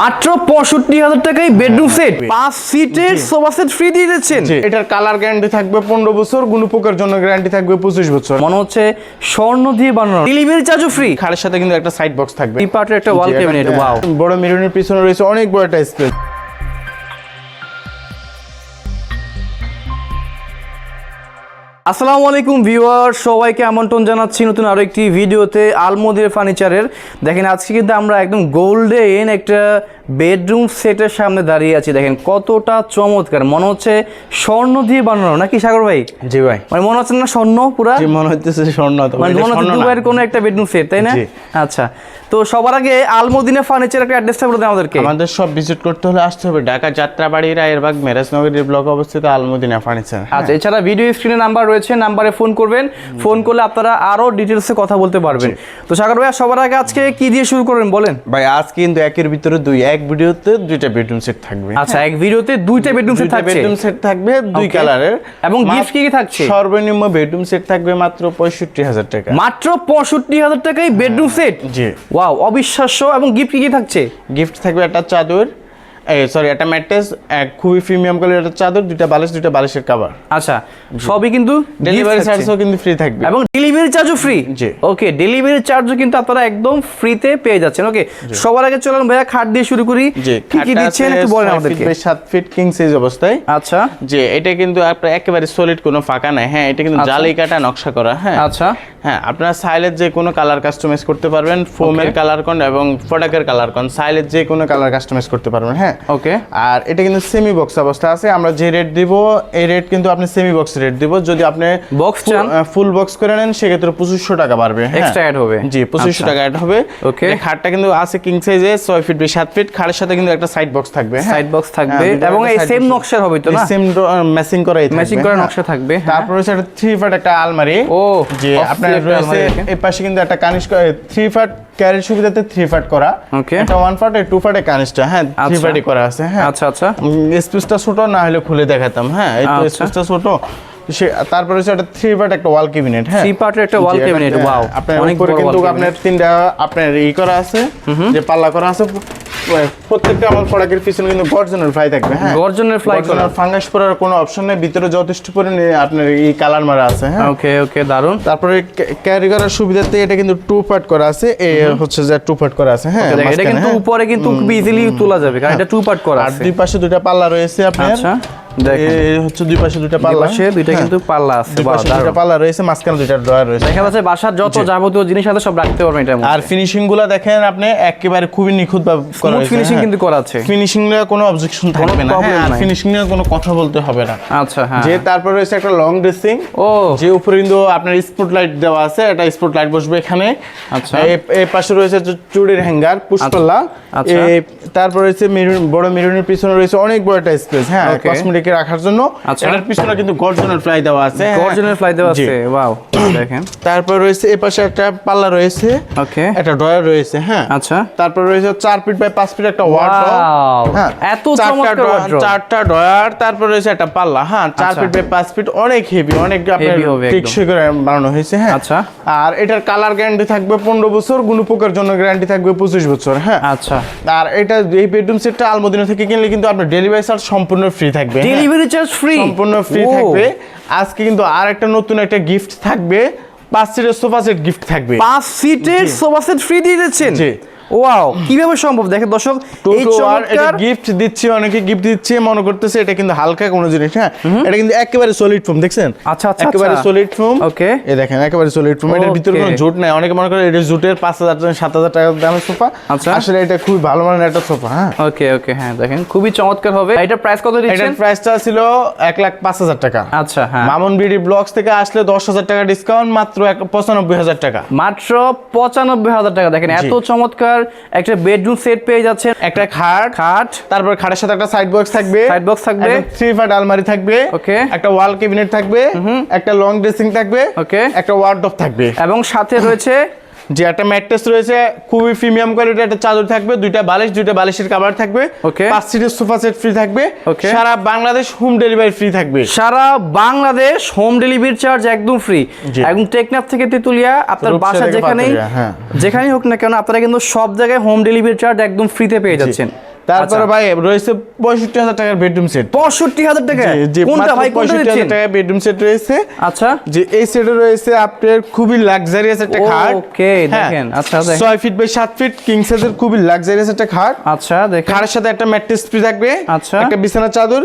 মাত্র পঁয়ষট্টি হাজার টাকায় বেডরুম সেট পাঁচ সিটের সোফা সেট ফ্রি দিয়ে দিচ্ছেন এটার কালার গ্যারান্টি থাকবে পনেরো বছর গুণপোকের জন্য গ্যারান্টি থাকবে পঁচিশ বছর। মনে হচ্ছে স্বর্ণ দিয়ে বানানো। ডেলিভারি চার্জও ফ্রি খাটের সাথে কিন্তু একটা সাইড বক্স থাকবে। এই পার্টের একটা ওয়াল ক্যাবিনেট ওয়াও বড় মিরনের পিছনে রয়েছে অনেক বড় একটা স্পেস আসসালামু আলাইকুম ভিউয়ার সবাইকে আমন্ত্রণ জানাচ্ছি নতুন আরও একটি ভিডিওতে আলমোদের ফার্নিচারের। দেখেন আজকে কিন্তু আমরা একদম গোল্ডেন একটা বেডরুম সেটের সামনে দাঁড়িয়ে আছি। দেখেন কতটা চমৎকার। মনে হচ্ছে স্বর্ণ দিয়ে বানানো নাকি সাগর ভাই? জি ভাই। মানে মনে হচ্ছে না স্বর্ণ পুরা? মনে হচ্ছে স্বর্ণ মানে মনে হচ্ছে দুবাইয়ের কোনো একটা বেডরুম সেট তাই না? আচ্ছা। তো সবার আগে আলমদিনা ফার্নিচার একটা অ্যাড্রেসটা বলে দেন আমাদেরকে। আমাদের সব ভিজিট করতে হলে আসতে হবে। ঢাকা যাত্রাবাড়ি রায়েরবাগ মেরাজনগরের ব্লক অবস্থিত আলমদিনা ফার্নিচার আচ্ছা এছাড়া ভিডিও স্ক্রিনে নাম্বার রয়েছে নাম্বারে ফোন করবেন। ফোন করলে আপনারা আরও ডিটেলসে কথা বলতে পারবেন। তো সাগর ভাইয়া সবার আগে আজকে কি দিয়ে শুরু করবেন বলেন? ভাই আজ কিন্তু একের ভিতরে দুই এক ভিডিওতে দুইটা বেডরুম সেট থাকবে। আচ্ছা এক ভিডিওতে দুইটা বেডরুম সেট থাকছে? বেডরুম সেট থাকবে দুই. কালারের এবং gift কি কি থাকছে? সর্বনিম্ন বেডরুম সেট থাকবে মাত্র পঁয়ষট্টি হাজার টাকা। মাত্র পঁয়ষট্টি হাজার টাকায় বেডরুম সেট জি। ওয়াও অবিশ্বাস্য এবং গিফট কি কি থাকছে? গিফট থাকবে একটা চাদর এই সরি একটা ম্যাট্রেস এক খুবই প্রিমিয়াম কোয়ালিটির একটা চাদর দুইটা বালিশ দুইটা বালিশের কভার আচ্ছা সবই কিন্তু ডেলিভারি। চার্জও কিন্তু ফ্রি থাকবে। এবং ডেলিভারি চার্জও ফ্রি জি। ওকে ডেলিভারি চার্জও কিন্তু আপনারা একদম ফ্রিতে পেয়ে যাচ্ছেন। ওকে সবার আগে চলুন ভাইয়া খাট দিয়ে শুরু করি। কি কি দিচ্ছেন? একটু বলেন আমাদেরকে। সাত ফিট কিং সাইজ অবস্থায়। আচ্ছা। যে এটা কিন্তু আপনার একেবারে সলিড কোনো ফাঁকা নাই। হ্যাঁ এটা কিন্তু আচ্ছা। জালি কাটা নকশা করা হ্যাঁ। আচ্ছা। হ্যাঁ আপনারা সাইলের যে কোনো কালার কাস্টমাইজ করতে পারবেন। ফোমের কালার কন এবং প্রোডাক্টের কালার কন সাইলের যে কোনো কালার কাস্টমাইজ করতে পারবেন হ্যাঁ। ওকে আর এটা কিন্তু সেমি বক্স অবস্থা আছে। আমরা যে রেট দিব এই রেট কিন্তু আপনি সেমি বক্স রেট দিব। যদি আপনি চান? ফুল বক্স করে নেন সেক্ষেত্রে পঁচিশশো টাকা বাড়বে। হ্যাঁ। Extra add হবে? জি পঁচিশশো আচ্ছা। টাকা অ্যাড হবে. এই খাটটা কিন্তু আছে কিং সাইজে ছয় ফিট বাই সাত ফিট খাটের সাথে কিন্তু একটা সাইড বক্স থাকবে। হ্যাঁ। সাইড বক্স থাকবে। হ্যাঁ, এবং এই সেম নকশার হবে তো না? সেম ম্যাচিং করাই ম্যাচিং করা হ্যাঁ। নকশা থাকবে হ্যাঁ। তারপর একটা থ্রি ফাট একটা আলমারি। ও, যে আপনার রয়েছে এই পাশে কিন্তু একটা কানিস থ্রি ফাট ক্যারির সুবিধাতে থ্রি ফাট করা. একটা ওয়ান ফাট টু ফাটে কানিস্টা হ্যাঁ থ্রি আচ্ছা। ফাটই করা আছে হ্যাঁ। আচ্ছা আচ্ছা। স্পেসটা ছোট না হলে খুলে দেখাতাম হ্যাঁ এই তো আচ্ছা। স্পেসটা ছোট। সে তারপরে হচ্ছে একটা থ্রি পার্ট একটা ওয়াল ক্যাবিনেট হ্যাঁ। থ্রি part একটা ওয়াল ক্যাবিনেট ওয়াও আপনার অনেক বড় কিন্তু আপনার তিনটা আপনার ই করা আছে যে পাল্লা করা আছে প্রত্যেকটা আমার প্রোডাক্টের পিছনে কিন্তু গর্জনের ফ্লাই থাকবে হ্যাঁ? গর্জনের ফ্লাই করা। ফাঙ্গাস পড়ার কোনো অপশন নেই ভিতরে যথেষ্ট পরিমাণে আপনার এই কালার মারা আছে হ্যাঁ? ওকে ওকে দারুণ তারপরে ক্যারি করার সুবিধাতে এটা কিন্তু টু পার্ট করা আছে এই হচ্ছে যে টু পার্ট করা আছে হ্যাঁ? এটা কিন্তু হ্যাঁ। উপরে কিন্তু খুব ইজিলি তোলা যাবে কারণ এটা টু পার্ট করা আর দুই পাশে দুটো পাল্লা রয়েছে আপনার। আচ্ছা। এই হচ্ছে দুই পাশে দুইটা পাল্লা। পাশে দুইটা। কিন্তু পাল্লা আছে দুই পাশে দুইটা পাল্লা রয়েছে মাঝখানে দুইটা ড্রয়ার রয়েছে। দেখা যাচ্ছে বাসার যত যাবতীয় জিনিস আছে সব রাখতে পারবেন এটার আর ফিনিশিংগুলা দেখেন আপনি একেবারে খুবই নিখুঁত ভাবে করা হয়েছে, ফিনিশিং। কিন্তু করা আছে। ফিনিশিং নিয়ে কোনো অবজেকশন থাকবে না আর ফিনিশিং নিয়ে কোনো কথা বলতে হবে না। আচ্ছা হ্যাঁ। যে তারপর রয়েছে একটা লং ড্রেসিং ও। যে উপরে কিন্তু আপনার স্পট লাইট দেওয়া আছে এটা স্পট লাইট বসবে এখানে। আচ্ছা। এই পাশে রয়েছে চুড়ির হ্যাঙ্গার পুষ্পলা। আচ্ছা। তারপর রয়েছে মেরুন বড় মেরুনের পিছনে রয়েছে অনেক বড় একটা স্পেস হ্যাঁ. কসমেটিক রাখার জন্য আচ্ছা। এটার পিছনে কিন্তু গর্জনের ফ্লাই দেওয়া আছে হ্যাঁ। গর্জনের ফ্লাই দেওয়া আছে ওয়াও দেখেন তারপর রয়েছে এই পাশে একটা পাল্লা রয়েছে ওকে একটা ড্রয়ার রয়েছে হ্যাঁ আচ্ছা তারপর রয়েছে চার ফিট বাই পাঁচ ফিট একটা ওয়ার্ড Wow! এত চমৎকার wardrobe। চারটা ড্রয়ার তারপর রয়েছে একটা পাল্লা হ্যাঁ চার আচ্ছা। ফিট বাই পাঁচ ফিট অনেক হেভি অনেক আপনার টেকসই করে বানানো হয়েছে হ্যাঁ আচ্ছা। আর এটার কালার গ্যারান্টি থাকবে পনেরো বছর গুণপোকের জন্য গ্যারান্টি থাকবে পঁচিশ বছর হ্যাঁ আচ্ছা আর এটা এই বেডরুম সেটটা আলমদিনা থেকে কিনলে কিন্তু আপনার ডেলিভারি চার্জ সম্পূর্ণ ফ্রি থাকবে হ্যাঁ। ডেলিভারি চার্জ ফ্রি সম্পূর্ণ ফ্রি থাকবে। আজকে কিন্তু আর একটা নতুন একটা গিফট থাকবে। পাঁচ সিটের সোফা সেট গিফট থাকবে। পাঁচ সিটের সোফা সেট ফ্রি দিয়ে দিচ্ছেন জি। ওয়াও কীভাবে সম্ভব? দেখেন দর্শক এই এটা চমৎকার গিফট দিচ্ছে অনেকে গিফট দিচ্ছে মনে করতেছে এটা কিন্তু হালকা কোনো জিনিস হ্যাঁ? এটা কিন্তু একেবারে সলিড ফোম দেখছেন? আচ্ছা, আচ্ছা, একেবারে। Solid foam okay. এই দেখেন একেবারে সলিড ফোম এটার ভিতরে কোনো জুট নাই। অনেকে মনে করে এটা জুটের পাঁচ হাজার টাকা সাত হাজার টাকা দামের সোফা। আচ্ছা। আসলে এটা খুবই ভালো মানের একটা সোফা হ্যাঁ? ওকে ওকে হ্যাঁ দেখেন খুবই চমৎকার হবে। এটার প্রাইস কত দিচ্ছেন? এটার প্রাইসটা ছিল এক লাখ পাঁচ হাজার টাকা। আচ্ছা হ্যাঁ। মামুন বিডি ব্লগস থেকে আসলে দশ হাজার টাকা ডিসকাউন্ট মাত্র এক পঁচানব্বই হাজার টাকা। মাত্র পঁচানব্বই হাজার টাকা। দেখেন এত চমৎকার একটা বেডরুম সেট পেয়ে যাচ্ছেন একটা খাট খাট তারপর খাটের সাথে একটা সাইড বক্স থাকবে সাইড বক্স থাকবে। থ্রি ফাট আলমারি থাকবে ওকে একটা ওয়াল ক্যাবিনেট থাকবে একটা লং ড্রেসিং থাকবে ওকে একটা ওয়ার্ডরোব থাকবে। এবং সাথে রয়েছে যে একটা ম্যাট্রেস রয়েছে খুবই প্রিমিয়াম কোয়ালিটির একটা চাদর থাকবে দুইটা বালিশ দুইটা বালিশের কভার থাকবে ওকে পাঁচ সিটের সোফা সেট ফ্রি থাকবে ওকে সারা বাংলাদেশ হোম ডেলিভারি ফ্রি থাকবে। সারা বাংলাদেশ হোম ডেলিভারি চার্জ একদম ফ্রি। একদম টেকনাফ থেকে তেতুলিয়া আপনার বাসা যেখানেই হ্যাঁ। যেখানেই হোক না কেন আপনারা কিন্তু সব জায়গায় হোম ডেলিভারি চার্জ একদম ফ্রিতে পেয়ে যাচ্ছেন। তারপরে ভাই রয়েছে পঁয়ষট্টি হাজার টাকার বেডরুম সেট পঁয়ষট্টি হাজার টাকা? কোনটা ভাই পঁয়ষট্টি হাজার টাকা বেডরুম সেট রয়েছে। আচ্ছা। যে এই সেটে রয়েছে আপনার খুবই লাক্সারিয়াস একটা খাট। Okay, হ্যাঁ, দেখেন, আচ্ছা, ছয় ফিট বাই সাত ফিট কিং সাইজের খুবই লাক্সারিয়াস একটা খাট। আচ্ছা দেখেন। খাটের সাথে একটা ম্যাট্রেস ফ্রি থাকবে। আচ্ছা। একটা বিছানা চাদর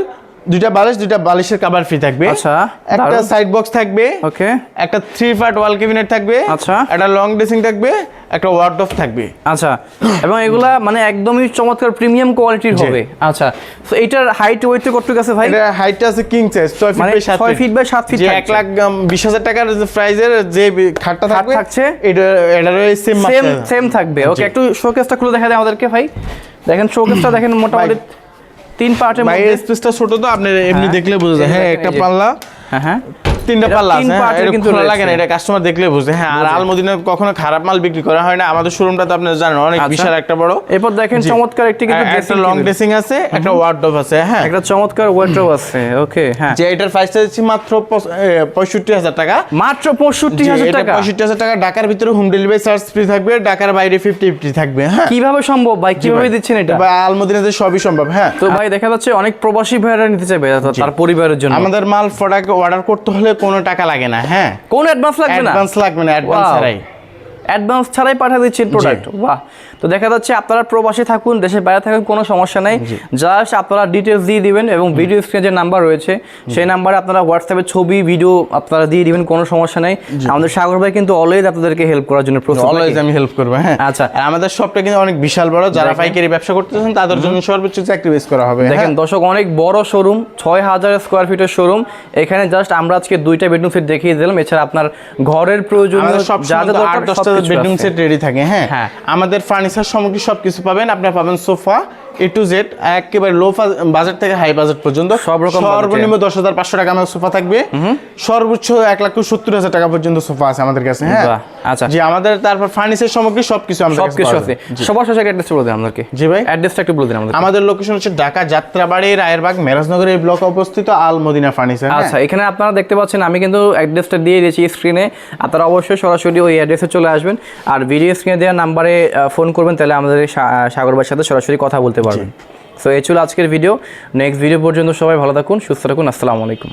দুইটা বালিশ দুইটা বালিশের কভার ফ্রি থাকবে। আচ্ছা, একটা সাইড বক্স থাকবে। ওকে। একটা থ্রি পার্ট ওয়াল ক্যাবিনেট থাকবে। আচ্ছা। একটা লং ড্রেসিং থাকবে। একটা ওয়ার্ডরোব থাকবে। আচ্ছা এবং এগুলা মানে একদমই চমৎকার প্রিমিয়াম কোয়ালিটির হবে। আচ্ছা তো এটার হাইট ওয়েট কতটুকু আছে ভাই? এটা হাইটটা আছে কিং সাইজ ছয় ফিট বাই সাত ছয় ফিট বাই সাত ফিট যে এক লাখ উম, বিশ হাজার টাকার যে প্রাইজের যে খাটটা থাকবে থাকছে? এটা এটা রয়েছে সেম সেম সেম থাকবে। ওকে একটু শোকেসটা খুলে দেখা দেয় আমাদেরকে ভাই। দেখেন শোকেসটা দেখেন মোটামুটি তিন পার্টের মধ্যে। স্পেসটা ছোট তো আপনি এমনি হ্যাঁ। দেখলে বুঝে যায়। হ্যাঁ একটা পাল্লা। হ্যাঁ হ্যাঁ। তিনটা পাল্লা আছে হ্যাঁ, কিন্তু লাগে না এটা কাস্টমার দেখলে বুঝে। হ্যাঁ আর আলমদিনে কখনো খারাপ মাল বিক্রি করা হয় না আমাদের শোরুমটা তো আপনি জানেন অনেক আচ্ছা। বিশাল একটা বড়। এরপর দেখেন চমৎকার একটি কিন্তু একটা লং ড্রেসিং আছে একটা ওয়ার্ডরোব আছে হ্যাঁ। একটা চমৎকার ওয়ার্ড্রোব আছে ওকে হ্যাঁ। যে এটার প্রাইসটা দিচ্ছি মাত্র পঁচ- এ, পঁয়ষট্টি হাজার টাকা। মাত্র পঁয়ষট্টি জি, হাজার এটা টাকা? পঁয়ষট্টি হাজার টাকা ঢাকার ভিতরে হোম ডেলিভারি চার্জ ফ্রি থাকবে ঢাকার বাইরে ফিফটি ফিফটি থাকবে হ্যাঁ। কীভাবে সম্ভব ভাই? কীভাবে দিচ্ছেন এটা? বা আলমদিনাতে সবই সম্ভব হ্যাঁ। তো ভাই দেখা যাচ্ছে অনেক প্রবাসী ভাইরা নিতে চাইবে তার পরিবারের জন্য। আমাদের মাল প্রোডাক্ট অর্ডার করতে হলে কোনো টাকা লাগে না হ্যাঁ? কোন অ্যাডভান্স লাগবে না? অ্যাডভান্স লাগবে না অ্যাডভান্স. ছাড়াই। অ্যাডভান্স ছাড়াই পাঠিয়ে দিচ্ছেন প্রোডাক্ট বাহ। তো দেখা যাচ্ছে আপনারা প্রবাসী থাকুন দেশের বাইরে থাকুন কোনো সমস্যা নেই। জাস্ট আপনারা ডিটেলস দিয়ে দিবেন এবং ভিডিও স্ক্রিনে যে নাম্বার রয়েছে সেই নাম্বারে আপনারা হোয়াটসঅ্যাপে ছবি ভিডিও আপনারা দিয়ে দিবেন কোনো সমস্যা নেই। আমাদের সাগর ভাই কিন্তু অলওয়েজ আপনাদেরকে হেল্প করার জন্য প্রস্তুত অলওয়েজ আমি হেল্প করব হ্যাঁ। আচ্ছা। আমাদের শপটা কিন্তু অনেক বিশাল বড় যারা পাইকারি ব্যবসা করতেছেন তাদের জন্য সর্বোচ্চ স্যাক্রিফাইস করা হবে দেখেন হ্যাঁ। দর্শক অনেক বড় শোরুম ছয় হাজার স্কোয়ার ফিটের শোরুম এখানে জাস্ট আমরা আজকে দুইটা বেডরুম সেট দেখিয়ে দিলাম। এছাড়া আপনার ঘরের প্রয়োজনীয় সব যা যা দরকার বেডরুম। সেট রেডি থাকে হ্যাঁ হ্যাঁ। আমাদের ফার্নিচার সামগ্রী সবকিছু পাবেন আপনারা পাবেন সোফা এ টু জেড একেবারে লো বাজেট থেকে হাই বাজেট পর্যন্ত। সব রকম সর্বনিম্ন দশ হাজার পাঁচশো টাকা আমাদের সোফা থাকবে। সর্বোচ্চ এক লাখ সত্তর হাজার টাকা পর্যন্ত সোফা আছে আমাদের কাছে হ্যাঁ? আচ্ছা। জি আমাদের তারপর ফার্নিচার সামগ্রী সবকিছু আমাদের সবকিছু আছে। সবার শেষে বলে দেন আমাদেরকে জি ভাই। অ্যাড্রেসটা একটু বলে দিন আমাদের আমাদের লোকেশন হচ্ছে ঢাকা যাত্রাবাড়ি রায়েরবাগ মেরাজনগরের ব্লকে অবস্থিত আল মদিনা ফার্নিচার আচ্ছা এখানে আপনারা দেখতে পাচ্ছেন আমি কিন্তু অ্যাড্রেসটা দিয়ে দিয়েছি স্ক্রিনে আপনারা অবশ্যই সরাসরি ওই অ্যাড্রেসে চলে আসবেন। আর ভিডিও স্ক্রিনে দেওয়া নাম্বারে ফোন করবেন তাহলে আমাদের সা- সাগর ভাইয়ের সাথে সরাসরি কথা বলতে পারবেন। সো এই ছিল আজকের ভিডিও নেক্সট ভিডিও পর্যন্ত সবাই ভালো থাকুন সুস্থ থাকুন। আসসালামু আলাইকুম।